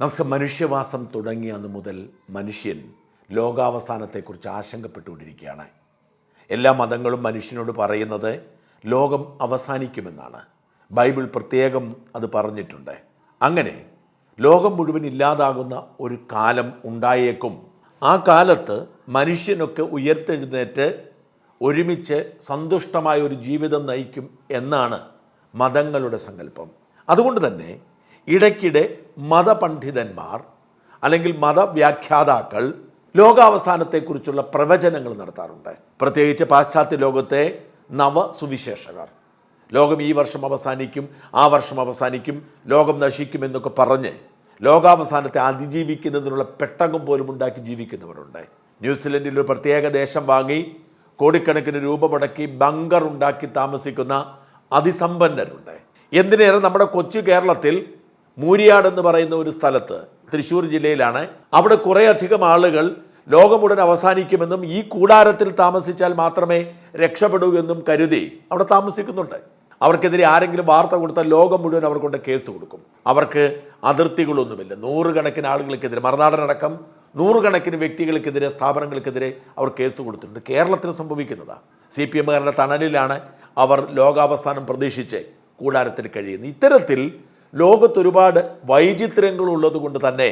നമസ്കാരം മനുഷ്യവാസം തുടങ്ങിയ അന്ന് മുതൽ മനുഷ്യൻ ലോകാവസാനത്തെക്കുറിച്ച് ആശങ്കപ്പെട്ടുകൊണ്ടിരിക്കുകയാണ്. എല്ലാ മതങ്ങളും മനുഷ്യനോട് പറയുന്നത് ലോകം അവസാനിക്കുമെന്നാണ്. ബൈബിൾ പ്രത്യേകം അത് പറഞ്ഞിട്ടുണ്ട്. അങ്ങനെ ലോകം മുഴുവൻ ഇല്ലാതാകുന്ന ഒരു കാലം ഉണ്ടായേക്കും. ആ കാലത്ത് മനുഷ്യനൊക്കെ ഉയർത്തെഴുന്നേറ്റ് ഒരുമിച്ച് സന്തുഷ്ടമായ ഒരു ജീവിതം നയിക്കും എന്നാണ് മതങ്ങളുടെ സങ്കല്പം. അതുകൊണ്ട് തന്നെ ഇടയ്ക്കിടെ മതപണ്ഡിതന്മാർ അല്ലെങ്കിൽ മതവ്യാഖ്യാതാക്കൾ ലോകാവസാനത്തെക്കുറിച്ചുള്ള പ്രവചനങ്ങൾ നടത്താറുണ്ട്. പ്രത്യേകിച്ച് പാശ്ചാത്യ ലോകത്തെ നവ സുവിശേഷകർ ലോകം ഈ വർഷം അവസാനിക്കും ആ വർഷം അവസാനിക്കും ലോകം നശിക്കും എന്നൊക്കെ പറഞ്ഞ് ലോകാവസാനത്തെ അതിജീവിക്കുന്നതിനുള്ള പെട്ടകം പോലും ഉണ്ടാക്കി ജീവിക്കുന്നവരുണ്ട്. ന്യൂസിലൻഡിൽ ഒരു പ്രത്യേക ദേശം വാങ്ങി കോടിക്കണക്കിന് രൂപ മുടക്കി ബങ്കർ ഉണ്ടാക്കി താമസിക്കുന്ന അതിസമ്പന്നരുണ്ട്. എന്തിനേറെ നമ്മുടെ കൊച്ചു കേരളത്തിൽ മൂരിയാട് എന്ന് പറയുന്ന ഒരു സ്ഥലത്ത് തൃശ്ശൂർ ജില്ലയിലാണ്. അവിടെ കുറേയധികം ആളുകൾ ലോകമുടൻ അവസാനിക്കുമെന്നും ഈ കൂടാരത്തിൽ താമസിച്ചാൽ മാത്രമേ രക്ഷപ്പെടൂ എന്നും കരുതി അവിടെ താമസിക്കുന്നുണ്ട്. അവർക്കെതിരെ ആരെങ്കിലും വാർത്ത കൊടുത്താൽ ലോകം മുഴുവൻ അവർ കൊണ്ട് കേസ് കൊടുക്കും. അവർക്ക് അതിർത്തികളൊന്നുമില്ല. നൂറുകണക്കിന് ആളുകൾക്കെതിരെ മറുനാടനടക്കം നൂറുകണക്കിന് വ്യക്തികൾക്കെതിരെ സ്ഥാപനങ്ങൾക്കെതിരെ അവർ കേസ് കൊടുത്തിട്ടുണ്ട്. കേരളത്തിന് സംഭവിക്കുന്നതാണ് സി പി എമ്മുകാരുടെ തണലിലാണ് അവർ ലോകാവസാനം പ്രതീക്ഷിച്ച് കൂടാരത്തിൽ കഴിയുന്നത്. ഇത്തരത്തിൽ ലോകത്ത് ഒരുപാട് വൈചിത്ര്യങ്ങൾ ഉള്ളതുകൊണ്ട് തന്നെ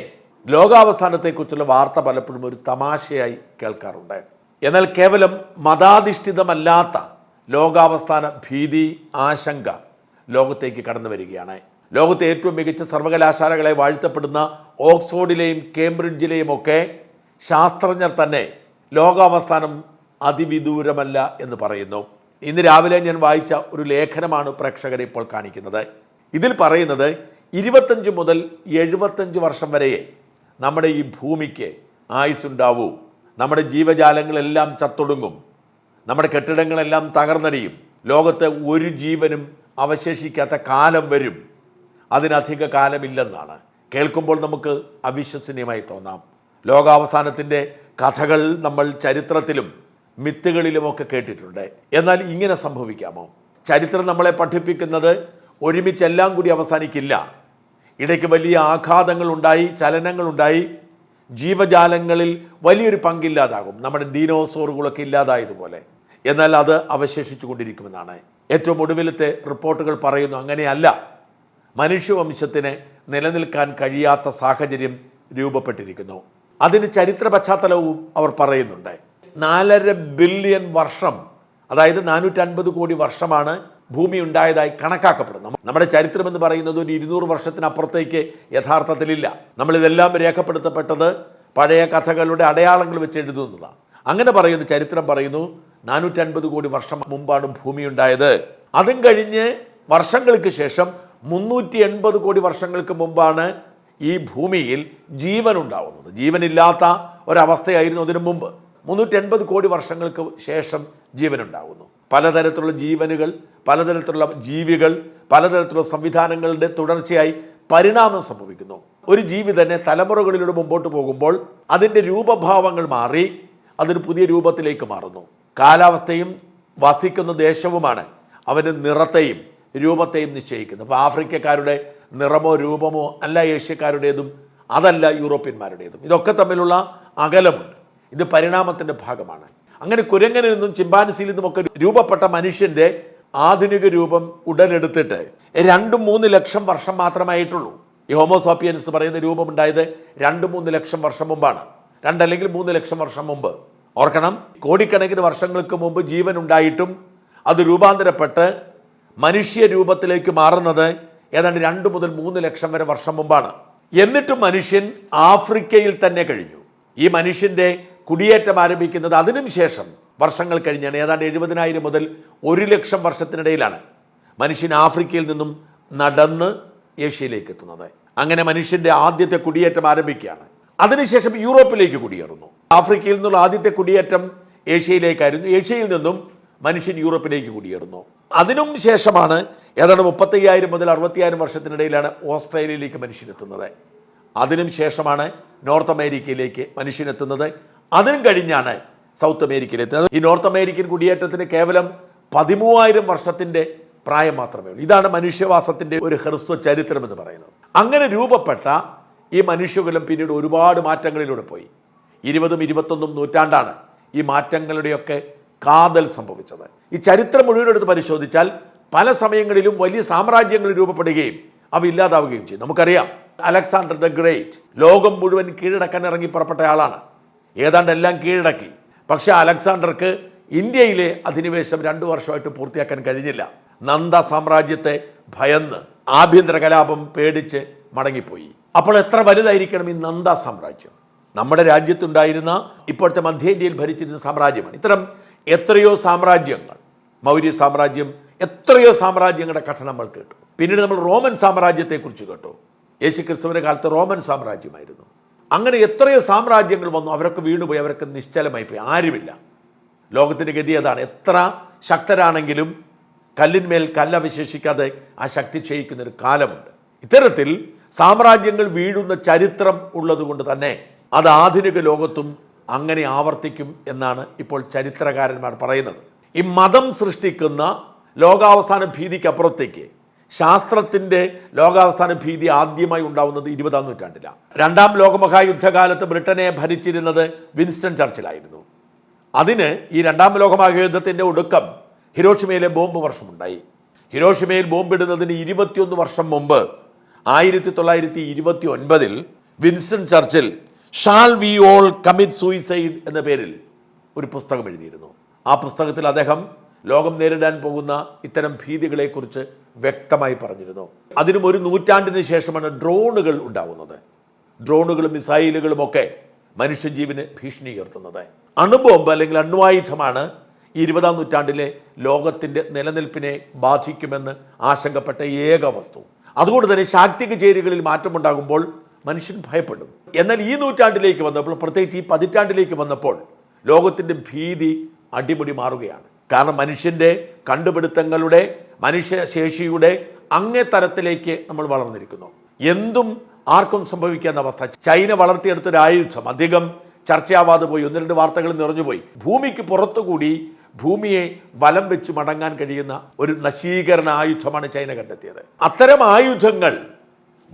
ലോകാവസാനത്തെക്കുറിച്ചുള്ള വാർത്ത പലപ്പോഴും ഒരു തമാശയായി കേൾക്കാറുണ്ട്. എന്നാൽ കേവലം മതാധിഷ്ഠിതമല്ലാത്ത ലോകാവസ്ഥാന ഭീതി ആശങ്ക ലോകത്തേക്ക് കടന്നു വരികയാണ്. ലോകത്തെ ഏറ്റവും മികച്ച സർവകലാശാലകളെ വാഴ്ത്തപ്പെടുന്ന ഓക്സ്ഫോർഡിലെയും കേംബ്രിഡ്ജിലെയും ഒക്കെ ശാസ്ത്രജ്ഞർ തന്നെ ലോകാവസ്ഥാനം അതിവിദൂരമല്ല എന്ന് പറയുന്നു. ഇന്ന് രാവിലെ ഞാൻ വായിച്ച ഒരു ലേഖനമാണ് പ്രേക്ഷകരെ ഇപ്പോൾ കാണിക്കുന്നത്. ഇതിൽ പറയുന്നത് ഇരുപത്തഞ്ച് മുതൽ എഴുപത്തഞ്ച് വർഷം വരെ നമ്മുടെ ഈ ഭൂമിക്ക് ആയുസ്സുണ്ടാവൂ. നമ്മുടെ ജീവജാലങ്ങളെല്ലാം ചത്തൊടുങ്ങും. നമ്മുടെ കെട്ടിടങ്ങളെല്ലാം തകർന്നടിയും. ലോകത്ത് ഒരു ജീവനും അവശേഷിക്കാത്ത കാലം വരും. അതിനധിക കാലമില്ലെന്നാണ്. കേൾക്കുമ്പോൾ നമുക്ക് അവിശ്വസനീയമായി തോന്നാം. ലോകാവസാനത്തിന്റെ കഥകൾ നമ്മൾ ചരിത്രത്തിലും മിത്തുകളിലുമൊക്കെ കേട്ടിട്ടുണ്ട്. എന്നാൽ ഇങ്ങനെ സംഭവിക്കാമോ? ചരിത്രം നമ്മളെ പഠിപ്പിക്കുന്നത് ഒരുമിച്ചെല്ലാം കൂടി അവസാനിക്കില്ല. ഇടയ്ക്ക് വലിയ ആഘാതങ്ങൾ ഉണ്ടായി ചലനങ്ങൾ ഉണ്ടായി ജീവജാലങ്ങളിൽ വലിയൊരു പങ്കില്ലാതാകും. നമ്മുടെ ഡീനോസോറുകളൊക്കെ ഇല്ലാതായതുപോലെ. എന്നാൽ അത് അവശേഷിച്ചു കൊണ്ടിരിക്കുമെന്നാണ് ഏറ്റവും ഒടുവിലത്തെ റിപ്പോർട്ടുകൾ പറയുന്നു അങ്ങനെയല്ല. മനുഷ്യവംശത്തിന് നിലനിൽക്കാൻ കഴിയാത്ത സാഹചര്യം രൂപപ്പെട്ടിരിക്കുന്നു. അതിന് ചരിത്ര പശ്ചാത്തലവും അവർ പറയുന്നുണ്ട്. നാലര ബില്യൺ വർഷം അതായത് നാനൂറ്റൻപത് കോടി വർഷമാണ് ഭൂമി ഉണ്ടായതായി കണക്കാക്കപ്പെടുന്നു നമ്മുടെ ചരിത്രം എന്ന് പറയുന്നത് ഒരു ഇരുന്നൂറ് വർഷത്തിനപ്പുറത്തേക്ക് യഥാർത്ഥത്തിലില്ല. നമ്മളിതെല്ലാം രേഖപ്പെടുത്തപ്പെട്ടത് പഴയ കഥകളുടെ അടയാളങ്ങൾ വെച്ച് എഴുതുന്നതാണ്. അങ്ങനെ പറയുന്നു ചരിത്രം പറയുന്നു നാനൂറ്റൻപത് കോടി വർഷം മുമ്പാണ് ഭൂമി ഉണ്ടായത് അതും കഴിഞ്ഞ് വർഷങ്ങൾക്ക് ശേഷം മുന്നൂറ്റി എൺപത് കോടി വർഷങ്ങൾക്ക് മുമ്പാണ് ഈ ഭൂമിയിൽ ജീവൻ ഉണ്ടാവുന്നത് ജീവനില്ലാത്ത ഒരവസ്ഥയായിരുന്നു അതിനു മുമ്പ്. മുന്നൂറ്റി എൺപത് കോടി വർഷങ്ങൾക്ക് ശേഷം ജീവൻ ഉണ്ടാകുന്നു പലതരത്തിലുള്ള ജീവനുകൾ പലതരത്തിലുള്ള ജീവികൾ പലതരത്തിലുള്ള സംവിധാനങ്ങളുടെ തുടർച്ചയായി പരിണാമം സംഭവിക്കുന്നു. ഒരു ജീവി തന്നെ തലമുറകളിലൂടെ മുമ്പോട്ട് പോകുമ്പോൾ അതിന്റെ രൂപഭാവങ്ങൾ മാറി അതൊരു പുതിയ രൂപത്തിലേക്ക് മാറുന്നു. കാലാവസ്ഥയും വസിക്കുന്ന ദേശവുമാണ് അവന്റെ നിറത്തെയും രൂപത്തെയും നിശ്ചയിക്കുന്നത്. അപ്പോൾ ആഫ്രിക്കക്കാരുടെ നിറമോ രൂപമോ അല്ല ഏഷ്യക്കാരുടേതും അതല്ല യൂറോപ്യന്മാരുടേതും. ഇതൊക്കെ തമ്മിലുള്ള അകലമുണ്ട്. ഇത് പരിണാമത്തിന്റെ ഭാഗമാണ്. അങ്ങനെ കുരങ്ങനിൽ നിന്നും ചിമ്പാൻസിയിൽ നിന്നുമൊക്കെ രൂപപ്പെട്ട മനുഷ്യന്റെ ആധുനിക രൂപം ഉടലെടുത്തിട്ട് രണ്ടും മൂന്ന് ലക്ഷം വർഷം മാത്രമായിട്ടുള്ളൂ. ഈ ഹോമോസോപ്പിയൻസ് പറയുന്ന രൂപമുണ്ടായത് രണ്ട് മൂന്ന് ലക്ഷം വർഷം മുമ്പാണ്. രണ്ടല്ലെങ്കിൽ മൂന്ന് ലക്ഷം വർഷം മുമ്പ്. ഓർക്കണം കോടിക്കണക്കിന് വർഷങ്ങൾക്ക് മുമ്പ് ജീവൻ ഉണ്ടായിട്ടും അത് രൂപാന്തരപ്പെട്ട് മനുഷ്യ രൂപത്തിലേക്ക് മാറുന്നത് ഏതാണ്ട് രണ്ട് മുതൽ മൂന്ന് ലക്ഷം വരെ വർഷം മുമ്പാണ്. എന്നിട്ടും മനുഷ്യൻ ആഫ്രിക്കയിൽ തന്നെ കഴിഞ്ഞു. ഈ മനുഷ്യന്റെ കുടിയേറ്റം ആരംഭിക്കുന്നത് അതിനും ശേഷം വർഷങ്ങൾ കഴിഞ്ഞാണ്. ഏതാണ്ട് എഴുപതിനായിരം മുതൽ ഒരു ലക്ഷം വർഷത്തിനിടയിലാണ് മനുഷ്യൻ ആഫ്രിക്കയിൽ നിന്നും നടന്ന് ഏഷ്യയിലേക്ക് എത്തുന്നത്. അങ്ങനെ മനുഷ്യന്റെ ആദ്യത്തെ കുടിയേറ്റം ആരംഭിക്കുകയാണ്. അതിനുശേഷം യൂറോപ്പിലേക്ക് കുടിയേറുന്നു. ആഫ്രിക്കയിൽ നിന്നുള്ള ആദ്യത്തെ കുടിയേറ്റം ഏഷ്യയിലേക്കായിരുന്നു. ഏഷ്യയിൽ നിന്നും മനുഷ്യൻ യൂറോപ്പിലേക്ക് കുടിയേറുന്നു. അതിനും ശേഷമാണ് ഏതാണ്ട് മുപ്പത്തയ്യായിരം മുതൽ അറുപത്തിയായിരം വർഷത്തിനിടയിലാണ് ഓസ്ട്രേലിയയിലേക്ക് മനുഷ്യനെത്തുന്നത് അതിനും ശേഷമാണ് നോർത്ത് അമേരിക്കയിലേക്ക് മനുഷ്യൻ എത്തുന്നത്. അതിനും കഴിഞ്ഞാണ് സൗത്ത് അമേരിക്കയിൽ എത്തുന്നത് ഈ നോർത്ത് അമേരിക്കൻ കുടിയേറ്റത്തിന് കേവലം പതിമൂവായിരം വർഷത്തിന്റെ പ്രായം മാത്രമേ ഉള്ളൂ. ഇതാണ് മനുഷ്യവാസത്തിന്റെ ഒരു ഹ്രസ്വ ചരിത്രം എന്ന് പറയുന്നത്. അങ്ങനെ രൂപപ്പെട്ട ഈ മനുഷ്യകുലം പിന്നീട് ഒരുപാട് മാറ്റങ്ങളിലൂടെ പോയി. ഇരുപതും ഇരുപത്തൊന്നും നൂറ്റാണ്ടാണ് ഈ മാറ്റങ്ങളുടെയൊക്കെ കാതൽ സംഭവിച്ചത്. ഈ ചരിത്രം മുഴുവൻ എടുത്ത് പരിശോധിച്ചാൽ പല സമയങ്ങളിലും വലിയ സാമ്രാജ്യങ്ങൾ രൂപപ്പെടുകയും അവ ഇല്ലാതാവുകയും ചെയ്യും നമുക്കറിയാം അലക്സാണ്ടർ ദ ഗ്രേറ്റ് ലോകം മുഴുവൻ കീഴടക്കാൻ ഇറങ്ങി പുറപ്പെട്ട ആളാണ് ഏതാണ്ട് എല്ലാം കീഴടക്കി. പക്ഷേ അലക്സാണ്ടർക്ക് ഇന്ത്യയിലെ അധിനിവേശം രണ്ടു വർഷമായിട്ട് പൂർത്തിയാക്കാൻ കഴിഞ്ഞില്ല. നന്ദ സാമ്രാജ്യത്തെ ഭയന്ന് ആഭ്യന്തര കലാപം പേടിച്ച് മടങ്ങിപ്പോയി. അപ്പോൾ എത്ര വലുതായിരിക്കണം ഈ നന്ദ സാമ്രാജ്യം? നമ്മുടെ രാജ്യത്തുണ്ടായിരുന്ന ഇപ്പോഴത്തെ മധ്യേന്ത്യയിൽ ഭരിച്ചിരുന്ന സാമ്രാജ്യമാണ്. ഇത്തരം എത്രയോ സാമ്രാജ്യങ്ങൾ മൗര്യ സാമ്രാജ്യം എത്രയോ സാമ്രാജ്യങ്ങളുടെ കഥ നമ്മൾ കേട്ടു. പിന്നീട് നമ്മൾ റോമൻ സാമ്രാജ്യത്തെക്കുറിച്ച് കേട്ടു. യേശു ക്രിസ്തുവിന്റെ കാലത്ത് റോമൻ സാമ്രാജ്യമായിരുന്നു. അങ്ങനെ എത്രയോ സാമ്രാജ്യങ്ങൾ വന്നു അവരൊക്കെ വീണുപോയി അവരൊക്കെ നിശ്ചലമായി പോയി ആരുമില്ല. ലോകത്തിന്റെ ഗതി അതാണ്. എത്ര ശക്തരാണെങ്കിലും കല്ലിന്മേൽ കല്ലവശേഷിക്കാതെ ആ ശക്തി ക്ഷയിക്കുന്ന ഒരു കാലമുണ്ട്. ഇത്തരത്തിൽ സാമ്രാജ്യങ്ങൾ വീഴുന്ന ചരിത്രം ഉള്ളതുകൊണ്ട് തന്നെ അത് ആധുനിക ലോകത്തും അങ്ങനെ ആവർത്തിക്കും എന്നാണ് ഇപ്പോൾ ചരിത്രകാരന്മാർ പറയുന്നത്. ഈ മതം സൃഷ്ടിക്കുന്ന ലോകാവസാന ഭീതിക്കപ്പുറത്തേക്ക് ശാസ്ത്രത്തിന്റെ ലോകാവസാന ഭീതി ആദ്യമായി ഉണ്ടാവുന്നത് ഇരുപതാം നൂറ്റാണ്ടിലാണ്. രണ്ടാം ലോകമഹായുദ്ധകാലത്ത് ബ്രിട്ടനെ ഭരിച്ചിരുന്നത് വിൻസ്റ്റൺ ചർച്ചിലായിരുന്നു. അതിന് ഈ രണ്ടാം ലോകമഹായുദ്ധത്തിന്റെ ഒടുക്കം ഹിരോഷിമയിലെ ബോംബ് വർഷമുണ്ടായി. ഹിരോഷിമയിൽ ബോംബിടുന്നതിന് ഇരുപത്തിയൊന്ന് വർഷം മുമ്പ് ആയിരത്തി തൊള്ളായിരത്തി ഇരുപത്തി ഒൻപതിൽ Winston Churchill shall we all commit suicide എന്ന പേരിൽ ഒരു പുസ്തകം എഴുതിയിരുന്നു. ആ പുസ്തകത്തിൽ അദ്ദേഹം ലോകം നേരിടാൻ പോകുന്ന ഇത്തരം ഭീതികളെക്കുറിച്ച് വ്യക്തമായി പറഞ്ഞിരുന്നു. അതിനും ഒരു നൂറ്റാണ്ടിന് ശേഷമാണ് ഡ്രോണുകൾ ഉണ്ടാവുന്നത്. ഡ്രോണുകളും മിസൈലുകളും ഒക്കെ മനുഷ്യജീവന് ഭീഷണി ഉയർത്തുന്നത് അണുബോംബ് അല്ലെങ്കിൽ അണ്വായുധമാണ് ഇരുപതാം നൂറ്റാണ്ടിലെ ലോകത്തിന്റെ നിലനിൽപ്പിനെ ബാധിക്കുമെന്ന് ആശങ്കപ്പെട്ട ഏക വസ്തു. അതുകൊണ്ട് തന്നെ ശാക്തിക ചേരികളിൽ മാറ്റമുണ്ടാകുമ്പോൾ മനുഷ്യൻ ഭയപ്പെടും എന്നാൽ ഈ നൂറ്റാണ്ടിലേക്ക് വന്നപ്പോൾ പ്രത്യേകിച്ച് ഈ പതിറ്റാണ്ടിലേക്ക് വന്നപ്പോൾ ലോകത്തിന്റെ ഭീതി അടിമുടി മാറുകയാണ്. കാരണം മനുഷ്യന്റെ കണ്ടുപിടുത്തങ്ങളുടെ മനുഷ്യശേഷിയുടെ അങ്ങേ തരത്തിലേക്ക് നമ്മൾ വളർന്നിരിക്കുന്നു. എന്തും ആർക്കും സംഭവിക്കാവുന്ന അവസ്ഥ. ചൈന വളർത്തിയെടുത്തൊരു ആയുധം അധികം ചർച്ചയാവാതെ പോയി. ഒന്ന് രണ്ട് വാർത്തകൾ നിറഞ്ഞുപോയി ഭൂമിക്ക് പുറത്തുകൂടി ഭൂമിയെ വലം വെച്ച് മടങ്ങാൻ കഴിയുന്ന ഒരു നശീകരണ ആയുധമാണ് ചൈന കണ്ടെത്തിയത്. അത്തരം ആയുധങ്ങൾ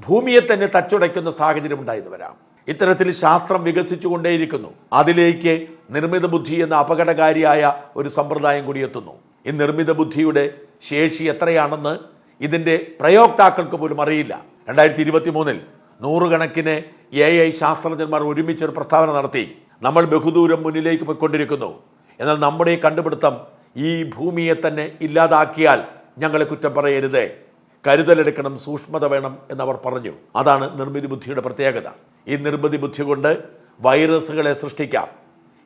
ഭൂമിയെ തന്നെ തച്ചുടയ്ക്കുന്ന സാഹചര്യം ഉണ്ടായിരുന്നു വരാം. ഇത്തരത്തിൽ ശാസ്ത്രം വികസിച്ചുകൊണ്ടേയിരിക്കുന്നു. അതിലേക്ക് നിർമ്മിത ബുദ്ധി എന്ന അപകടകാരിയായ ഒരു സമ്പ്രദായം കൂടി എത്തുന്നു. ഈ നിർമ്മിത ബുദ്ധിയുടെ ശേഷി എത്രയാണെന്ന് ഇതിന്റെ പ്രയോക്താക്കൾക്ക് പോലും അറിയില്ല. രണ്ടായിരത്തി ഇരുപത്തി മൂന്നിൽ നൂറുകണക്കിന് എ ഐ ശാസ്ത്രജ്ഞന്മാർ ഒരുമിച്ചൊരു പ്രസ്താവന നടത്തി. നമ്മൾ ബഹുദൂരം മുന്നിലേക്ക് പോയിക്കൊണ്ടിരിക്കുന്നു. എന്നാൽ നമ്മുടെ ഈ കണ്ടുപിടുത്തം ഈ ഭൂമിയെ തന്നെ ഇല്ലാതാക്കിയാൽ ഞങ്ങളെ കുറ്റം പറയരുത്. കരുതലെടുക്കണം സൂക്ഷ്മത വേണം എന്നവർ പറഞ്ഞു. അതാണ് നിർമ്മിതി ബുദ്ധിയുടെ പ്രത്യേകത. ഈ നിർമ്മിതി ബുദ്ധി കൊണ്ട് വൈറസുകളെ സൃഷ്ടിക്കാം.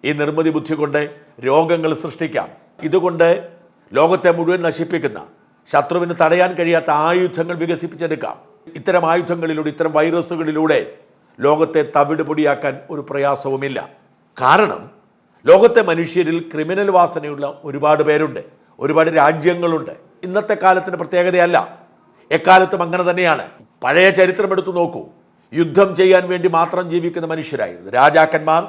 ഈ നിർമ്മിതി ബുദ്ധി കൊണ്ട് രോഗങ്ങൾ സൃഷ്ടിക്കാം. ഇതുകൊണ്ട് ലോകത്തെ മുഴുവൻ നശിപ്പിക്കുന്ന ശത്രുവിന് തടയാൻ കഴിയാത്ത ആയുധങ്ങൾ വികസിപ്പിച്ചെടുക്കാം. ഇത്തരം ആയുധങ്ങളിലൂടെ ഇത്തരം വൈറസുകളിലൂടെ ലോകത്തെ തവിട് പൊടിയാക്കാൻ ഒരു പ്രയാസവുമില്ല. കാരണം ലോകത്തെ മനുഷ്യരിൽ ക്രിമിനൽ വാസനയുള്ള ഒരുപാട് പേരുണ്ട് ഒരുപാട് രാജ്യങ്ങളുണ്ട്. ഇന്നത്തെ കാലത്തിന്റെ പ്രത്യേകതയല്ല. എക്കാലത്തും അങ്ങനെ തന്നെയാണ്. പഴയ ചരിത്രം എടുത്തു നോക്കൂ. യുദ്ധം ചെയ്യാൻ വേണ്ടി മാത്രം ജീവിക്കുന്ന മനുഷ്യരായിരുന്നു. രാജാക്കന്മാർ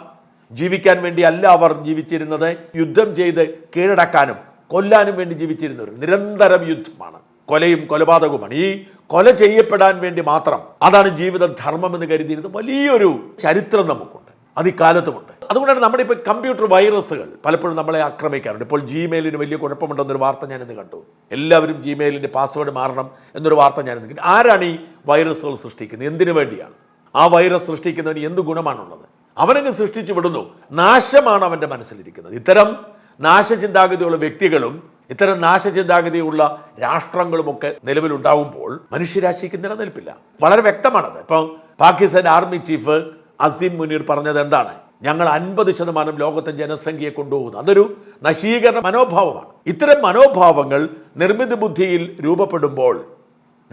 ജീവിക്കാൻ വേണ്ടിയല്ല അവർ ജീവിച്ചിരുന്നത്. യുദ്ധം ചെയ്ത് കീഴടക്കാനും കൊല്ലാനും വേണ്ടി ജീവിച്ചിരുന്നവർ നിരന്തരം യുദ്ധമാണ്. കൊലയും കൊലപാതകവുമാണ്. ഈ കൊല ചെയ്യപ്പെടാൻ വേണ്ടി മാത്രം അതാണ് ജീവിത ധർമ്മം എന്ന് കരുതിയിരുന്ന വലിയൊരു ചരിത്രം നമുക്കുണ്ട്. അത് ഇക്കാലത്തുമുണ്ട് അതുകൊണ്ടാണ് നമ്മുടെ ഇപ്പോൾ കമ്പ്യൂട്ടർ വൈറസുകൾ പലപ്പോഴും നമ്മളെ ആക്രമിക്കാറുണ്ട്. ഇപ്പോൾ ജിമെയിലിന് വലിയ കുഴപ്പമുണ്ടെന്നൊരു വാർത്ത ഞാനിന്ന് കണ്ടു. എല്ലാവരും ജിമെയിലിന്റെ പാസ്വേഡ് മാറണം എന്നൊരു വാർത്ത ഞാനിന്ന് കണ്ടു. ആരാണ് ഈ വൈറസുകൾ സൃഷ്ടിക്കുന്നത്? എന്തിനു വേണ്ടിയാണ്? ആ വൈറസ് സൃഷ്ടിക്കുന്നതിന് എന്ത് ഗുണമാണുള്ളത്? അവനങ്ങ് സൃഷ്ടിച്ചു വിടുന്നു. നാശമാണ് അവന്റെ മനസ്സിലിരിക്കുന്നത്. ഇത്തരം നാശചിന്താഗതിയുള്ള വ്യക്തികളും ഇത്തരം നാശചിന്താഗതിയുള്ള രാഷ്ട്രങ്ങളുമൊക്കെ നിലവിലുണ്ടാവുമ്പോൾ മനുഷ്യരാശിക്ക് നിലനിൽപ്പില്ല. വളരെ വ്യക്തമാണത്. ഇപ്പം പാകിസ്ഥാൻ ആർമി ചീഫ് അസീം മുനീർ പറഞ്ഞത് എന്താണ്? ഞങ്ങൾ അൻപത് ശതമാനം ലോകത്തെ ജനസംഖ്യയെ കൊണ്ടുപോകുന്നു. അതൊരു നശീകരണ മനോഭാവമാണ്. ഇത്തരം മനോഭാവങ്ങൾ നിർമ്മിത ബുദ്ധിയിൽ രൂപപ്പെടുമ്പോൾ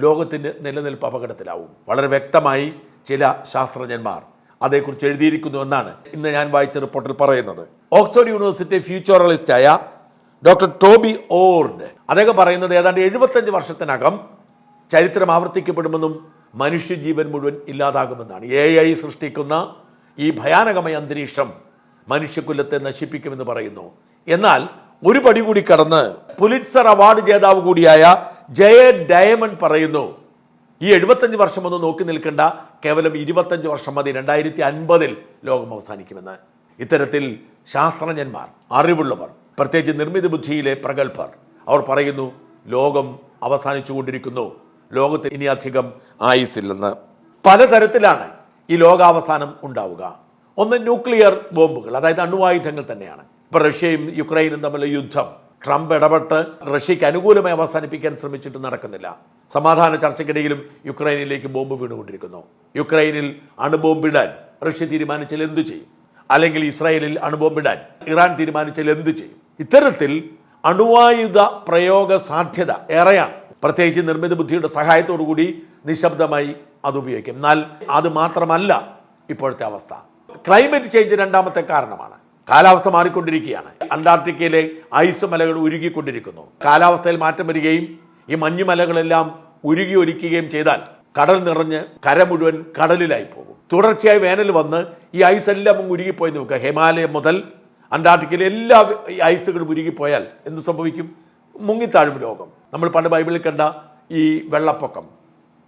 ലോകത്തിന്റെ നിലനിൽപ്പ് അപകടത്തിലാവും. വളരെ വ്യക്തമായി ചില ശാസ്ത്രജ്ഞന്മാർ അതേക്കുറിച്ച് എഴുതിയിരിക്കുന്നു എന്നാണ് ഇന്ന് ഞാൻ വായിച്ച റിപ്പോർട്ടിൽ പറയുന്നത്. ഓക്സ്ഫോർഡ് യൂണിവേഴ്സിറ്റി ഫ്യൂച്ചറലിസ്റ്റായ ഡോക്ടർ ടോബി ഓർഡ് അദ്ദേഹം പറയുന്നത് ഏതാണ്ട് എഴുപത്തഞ്ച് വർഷത്തിനകം ചരിത്രം ആവർത്തിക്കപ്പെടുമെന്നും മനുഷ്യജീവൻ മുഴുവൻ ഇല്ലാതാകുമെന്നാണ്. എ ഐ സൃഷ്ടിക്കുന്ന ഈ ഭയാനകമായ അന്തരീക്ഷം മനുഷ്യകുലത്തെ നശിപ്പിക്കുമെന്ന് പറയുന്നു. എന്നാൽ ഒരു പടി കൂടി കടന്ന് പുലിറ്റ്സർ അവാർഡ് ജേതാവ് കൂടിയായ ജയ ഡയമണ്ട് പറയുന്നു ഈ എഴുപത്തഞ്ച് വർഷം ഒന്നും നോക്കി നിൽക്കേണ്ട കേവലം ഇരുപത്തഞ്ച് വർഷം മതി രണ്ടായിരത്തി അൻപതിൽ ലോകം അവസാനിക്കുമെന്ന്. ഇത്തരത്തിൽ ശാസ്ത്രജ്ഞന്മാർ അറിവുള്ളവർ പ്രത്യേകിച്ച് നിർമ്മിത ബുദ്ധിയിലെ പ്രഗത്ഭർ അവർ പറയുന്നു ലോകം അവസാനിച്ചുകൊണ്ടിരിക്കുന്നു. ലോകത്ത് ഇനി അധികം ആയുസില്ലെന്ന് പലതരത്തിലാണ് ഈ ലോകാവസാനം ഉണ്ടാവുക. ഒന്ന് ന്യൂക്ലിയർ ബോംബുകൾ അതായത് അണുവായുധങ്ങൾ തന്നെയാണ്. ഇപ്പൊ റഷ്യയും യുക്രൈനും തമ്മിലുള്ള യുദ്ധം. ട്രംപ് ഇടപെട്ട് റഷ്യക്ക് അനുകൂലമായി അവസാനിപ്പിക്കാൻ ശ്രമിച്ചിട്ട് നടക്കുന്നില്ല. സമാധാന ചർച്ചയ്ക്കിടയിലും യുക്രൈനിലേക്ക് ബോംബ് വീണുകൊണ്ടിരിക്കുന്നു. യുക്രൈനിൽ അണുബോംബിടാൻ റഷ്യ തീരുമാനിച്ചാൽ എന്തു ചെയ്യും? അല്ലെങ്കിൽ ഇസ്രായേലിൽ അണുബോംബിടാൻ ഇറാൻ തീരുമാനിച്ചാൽ എന്തു ചെയ്യും? ഇത്തരത്തിൽ അണുവായുധ പ്രയോഗ സാധ്യത ഏറെയാണ്. പ്രത്യേകിച്ച് നിർമ്മിത ബുദ്ധിയുടെ സഹായത്തോടു കൂടി നിശബ്ദമായി അത് ഉപയോഗിക്കും. എന്നാൽ അത് മാത്രമല്ല ഇപ്പോഴത്തെ അവസ്ഥ. ക്ലൈമറ്റ് ചേഞ്ച് രണ്ടാമത്തെ കാരണമാണ്. കാലാവസ്ഥ മാറിക്കൊണ്ടിരിക്കുകയാണ്. അന്റാർട്ടിക്കയിലെ ഐസ് മലകൾ ഉരുകിക്കൊണ്ടിരിക്കുന്നു. കാലാവസ്ഥയിൽ മാറ്റം വരികയും ഈ മഞ്ഞുമലകളെല്ലാം ഉരുകി ഒലിക്കുകയും ചെയ്താൽ കടൽ നിറഞ്ഞ് കര മുഴുവൻ കടലിലായി പോകും തുടർച്ചയായി വേനൽ വന്ന് ഈ ഐസ് എല്ലാം അങ്ങ് ഉരുകിപ്പോയി നോക്കുക ഹിമാലയം മുതൽ അന്റാർട്ടിക്കയിലെ എല്ലാ ഈ ഐസുകളും ഉരുകിപ്പോയാൽ എന്ത് സംഭവിക്കും? മുങ്ങിത്താഴും ലോകം നമ്മൾ പണ്ട് ബൈബിളിൽ കണ്ട ഈ വെള്ളപ്പൊക്കം.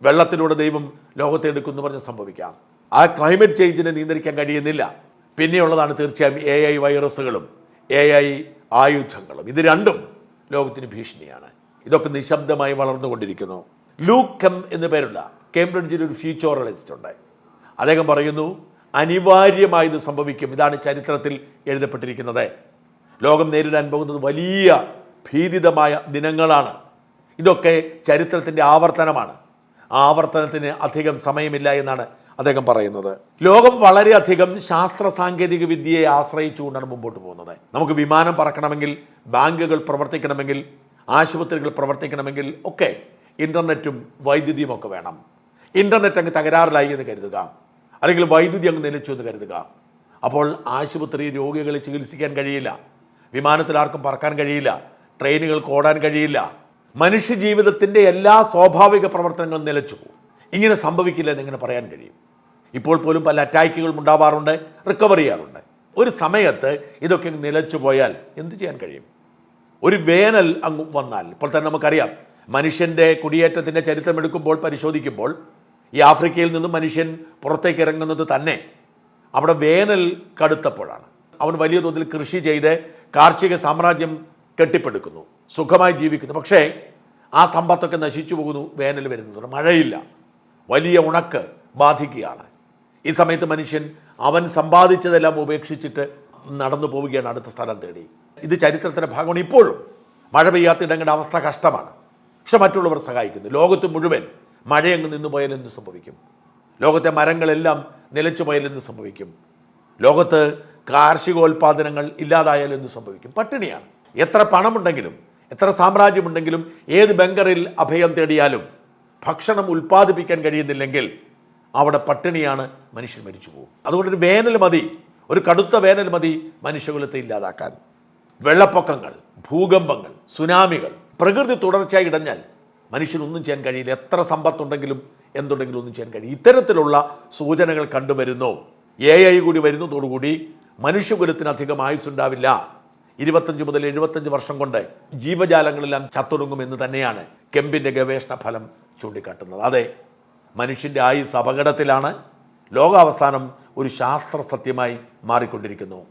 വെള്ളത്തിലൂടെ ദൈവം ലോകത്തെ എടുക്കുന്നു പറഞ്ഞ് സംഭവിക്കാം. ആ ക്ലൈമറ്റ് ചേഞ്ചിനെ നിയന്ത്രിക്കാൻ കഴിയുന്നില്ല. പിന്നെയുള്ളതാണ് തീർച്ചയായും എ ഐ വൈറസുകളും എ ഐ ആയുധങ്ങളും. ഇത് രണ്ടും ലോകത്തിന് ഭീഷണിയാണ്. ഇതൊക്കെ നിശബ്ദമായി വളർന്നുകൊണ്ടിരിക്കുന്നു. ലൂക്കം എന്ന് പേരുള്ള കേംബ്രിഡ്ജിൽ ഒരു ഫ്യൂച്ചോറലിസ്റ്റ് ഉണ്ട്. അദ്ദേഹം പറയുന്നു അനിവാര്യമായി ഇത് സംഭവിക്കും. ഇതാണ് ചരിത്രത്തിൽ എഴുതപ്പെട്ടിരിക്കുന്നത്. ലോകം നേരിടാൻ പോകുന്നത് വലിയ ഭീതിതമായ ദിനങ്ങളാണ്. ഇതൊക്കെ ചരിത്രത്തിന്റെ ആവർത്തനമാണ്. ആവർത്തനത്തിന് അധികം സമയമില്ല എന്നാണ് അദ്ദേഹം പറയുന്നത്. ലോകം വളരെയധികം ശാസ്ത്ര സാങ്കേതിക വിദ്യയെ ആശ്രയിച്ചുകൊണ്ടാണ് മുമ്പോട്ട് പോകുന്നത്. നമുക്ക് വിമാനം പറക്കണമെങ്കിൽ ബാങ്കുകൾ പ്രവർത്തിക്കണമെങ്കിൽ ആശുപത്രികൾ പ്രവർത്തിക്കണമെങ്കിൽ ഒക്കെ ഇന്റർനെറ്റും വൈദ്യുതിയും ഒക്കെ വേണം. ഇന്റർനെറ്റ് അങ്ങ് തകരാറിലായി എന്ന് കരുതുക. അല്ലെങ്കിൽ വൈദ്യുതി അങ്ങ് നിലച്ചു എന്ന് കരുതുക. അപ്പോൾ ആശുപത്രി രോഗികളെ ചികിത്സിക്കാൻ കഴിയില്ല. വിമാനത്തിൽ ആർക്കും പറക്കാൻ കഴിയില്ല. ട്രെയിനുകൾ ഓടാൻ കഴിയില്ല. മനുഷ്യ ജീവിതത്തിന്റെ എല്ലാ സ്വാഭാവിക പ്രവർത്തനങ്ങളും നിലച്ചു ഇങ്ങനെ സംഭവിക്കില്ല എന്നിങ്ങനെ പറയാൻ കഴിയും. ഇപ്പോൾ പോലും പല അറ്റാക്കുകളും ഉണ്ടാവാറുണ്ട് റിക്കവർ ചെയ്യാറുണ്ട്. ഒരു സമയത്ത് ഇതൊക്കെ നിലച്ചു പോയാൽ എന്തു ചെയ്യാൻ കഴിയും? ഒരു വേനൽ അങ്ങ് വന്നാൽ ഇപ്പോൾ തന്നെ നമുക്കറിയാം. മനുഷ്യന്റെ കുടിയേറ്റത്തിന്റെ ചരിത്രം എടുക്കുമ്പോൾ പരിശോധിക്കുമ്പോൾ ഈ ആഫ്രിക്കയിൽ നിന്നും മനുഷ്യൻ പുറത്തേക്ക് ഇറങ്ങുന്നത് തന്നെ. അവിടെ വേനൽ കടുത്തപ്പോഴാണ്. അവൻ വലിയ തോതിൽ കൃഷി ചെയ്ത് കാർഷിക സാമ്രാജ്യം കെട്ടിപ്പടുക്കുന്നു. സുഖമായി ജീവിക്കുന്നു. പക്ഷേ ആ സമ്പത്തൊക്കെ നശിച്ചു പോകുന്നു വേനൽ വരുന്നത്. മഴയില്ല. വലിയ ഉണക്ക് ബാധിക്കുകയാണ്. ഈ സമയത്ത് മനുഷ്യൻ അവൻ സമ്പാദിച്ചതെല്ലാം ഉപേക്ഷിച്ചിട്ട് നടന്നു പോവുകയാണ് അടുത്ത സ്ഥലം തേടി. ഇത് ചരിത്രത്തിന്റെ ഭാഗമാണ്. ഇപ്പോഴും മഴ പെയ്യാത്ത ഇടങ്ങളുടെ അവസ്ഥ കഷ്ടമാണ്. പക്ഷെ മറ്റുള്ളവർ സഹായിക്കുന്നു. ലോകത്ത് മുഴുവൻ മഴയങ്ങ് നിന്നു പോയാൽ എന്ത് സംഭവിക്കും? ലോകത്തെ മരങ്ങളെല്ലാം നിലച്ചു പോയാൽ എന്ത് സംഭവിക്കും? ലോകത്ത് കാർഷികോൽപാദനങ്ങൾ ഇല്ലാതായാൽ എന്ത് സംഭവിക്കും? പട്ടിണിയാണ്. എത്ര പണമുണ്ടെങ്കിലും എത്ര സാമ്രാജ്യമുണ്ടെങ്കിലും ഏത് ബങ്കറിൽ അഭയം തേടിയാലും ഭക്ഷണം ഉൽപ്പാദിപ്പിക്കാൻ കഴിയുന്നില്ലെങ്കിൽ അവിടെ പട്ടിണിയാണ് മനുഷ്യൻ മരിച്ചു പോകും. അതുകൊണ്ട് ഒരു വേനൽ മതി ഒരു കടുത്ത വേനൽ മതി മനുഷ്യകുലത്തെ ഇല്ലാതാക്കാൻ. വെള്ളപ്പൊക്കങ്ങൾ ഭൂകമ്പങ്ങൾ സുനാമികൾ പ്രകൃതി തുടർച്ചയായി ഇടഞ്ഞാൽ മനുഷ്യനൊന്നും ചെയ്യാൻ കഴിയില്ല. എത്ര സമ്പത്തുണ്ടെങ്കിലും എന്തുണ്ടെങ്കിലും ഒന്നും ചെയ്യാൻ കഴിയും ഇത്തരത്തിലുള്ള സൂചനകൾ കണ്ടുവരുന്നു. എ ഐ കൂടി വരുന്നതോടുകൂടി മനുഷ്യകുലത്തിനധികം ആയുസ്സുണ്ടാവില്ല. ഇരുപത്തഞ്ച് മുതൽ എഴുപത്തഞ്ച് വർഷം കൊണ്ട് ജീവജാലങ്ങളെല്ലാം ചത്തൊടുങ്ങുമെന്ന് തന്നെയാണ് കെമ്പിന്റെ ഗവേഷണ ഫലം ചൂണ്ടിക്കാട്ടുന്നത്. അതെ മനുഷ്യന്റെ ആയുസ് അപകടത്തിലാണ്. ലോകാവസാനം ഒരു ശാസ്ത്ര സത്യമായി മാറിക്കൊണ്ടിരിക്കുന്നു.